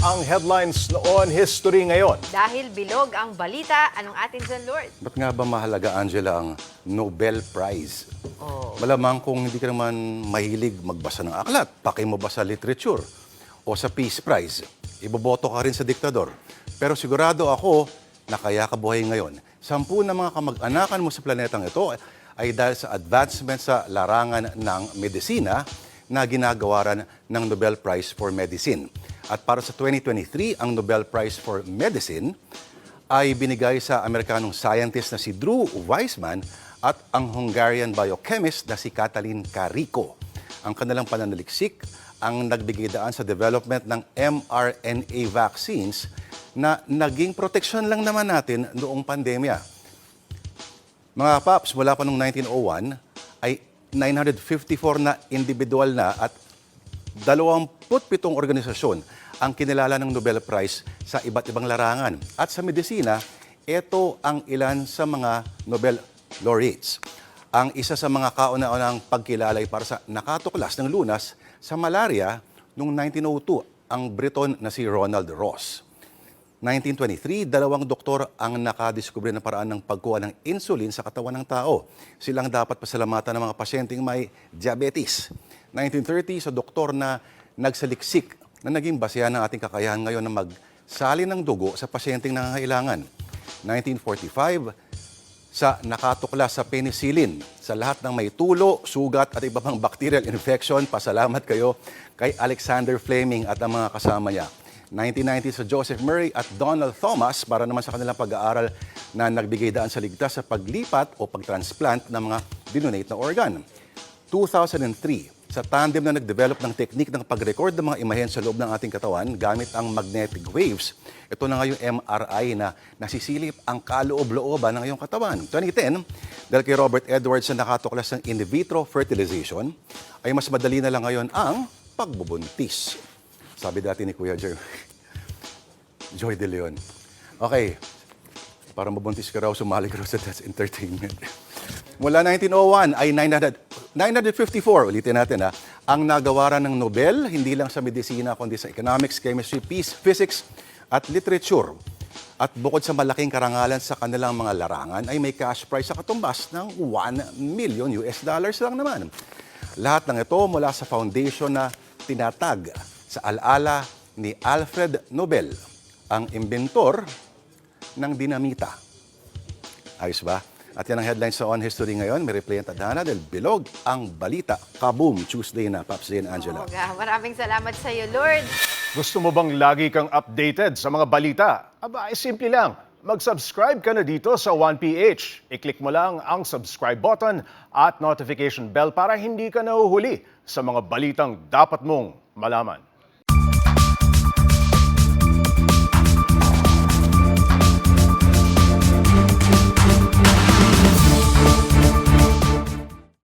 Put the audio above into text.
Ang headlines noon, history ngayon. Dahil bilog ang balita, anong atin dyan, Lord? Ba't nga ba mahalaga, Angela, ang Nobel Prize? Oh. Malamang kung hindi ka naman mahilig magbasa ng aklat, paki mo ba sa literature o sa Peace Prize, iboboto ka rin sa diktador. Pero sigurado ako na kaya ka buhay ngayon. Sampu na mga kamag-anakan mo sa planetang ito ay dahil sa advancement sa larangan ng medisina na ginagawaran ng Nobel Prize for Medicine. At para sa 2023, ang Nobel Prize for Medicine ay binigay sa Amerikanong scientist na si Drew Weissman at ang Hungarian biochemist na si Katalin Carico. Ang kanilang pananaliksik ang nagbigay daan sa development ng mRNA vaccines na naging proteksyon lang naman natin noong pandemya. Mga paps, mula pa noong 1901 ay 954 na individual na at 27 organisasyon ang kinilala ng Nobel Prize sa iba't ibang larangan. At sa medisina, ito ang ilan sa mga Nobel laureates. Ang isa sa mga kauna-unang pagkilalay para sa nakatuklas ng lunas sa malaria noong 1902, ang Briton na si Ronald Ross. 1923, dalawang doktor ang nakadiskubre ng paraan ng pagkuha ng insulin sa katawan ng tao. Silang dapat pasalamatan ng mga pasyenteng may diabetes. 1930, sa doktor na nagsaliksik na naging basehan ng ating kakayahan ngayon na magsali ng dugo sa pasyenteng nangangailangan. 1945, sa nakatuklas sa penicillin. Sa lahat ng may tulo, sugat at iba pang bacterial infection, pasalamat kayo kay Alexander Fleming at ang mga kasama niya. 1990 sa Joseph Murray at Donald Thomas para naman sa kanilang pag-aaral na nagbigay daan sa ligtas sa paglipat o pagtransplant ng mga dinonate na organ. 2003, sa tandem na nag-develop ng technique ng pag-record ng mga imahen sa loob ng ating katawan gamit ang magnetic waves. Ito na nga yung MRI na nasisilip ang kaloob-looban ng iyong katawan. 2010, dahil kay Robert Edwards na nakatuklas ng in vitro fertilization, ay mas madali na lang ngayon ang pagbubuntis. Sabi dati ni Kuya Joy, Joy De Leon. Okay, para mabuntis ka raw, sumali ka raw sa That's Entertainment. Mula 1901 ay 900, 954, ulitin natin ha, ang nagawaran ng Nobel, hindi lang sa medisina, kundi sa economics, chemistry, peace, physics, at literature. At bukod sa malaking karangalan sa kanilang mga larangan, ay may cash prize sa katumbas ng 1 million US dollars lang naman. Lahat ng ito mula sa foundation na tinatag sa alaala ni Alfred Nobel, ang inventor ng dinamita. Ayos ba? At yan ang headlines sa On History ngayon. May replay ang tadhana dahil bilog ang balita. Kaboom! Tuesday na, Paps Day and Angela. Nga. Maraming salamat sa iyo, Lord. Gusto mo bang lagi kang updated sa mga balita? Aba, ay simple lang. Mag-subscribe ka na dito sa 1PH. I-click mo lang ang subscribe button at notification bell para hindi ka nahuhuli sa mga balitang dapat mong malaman.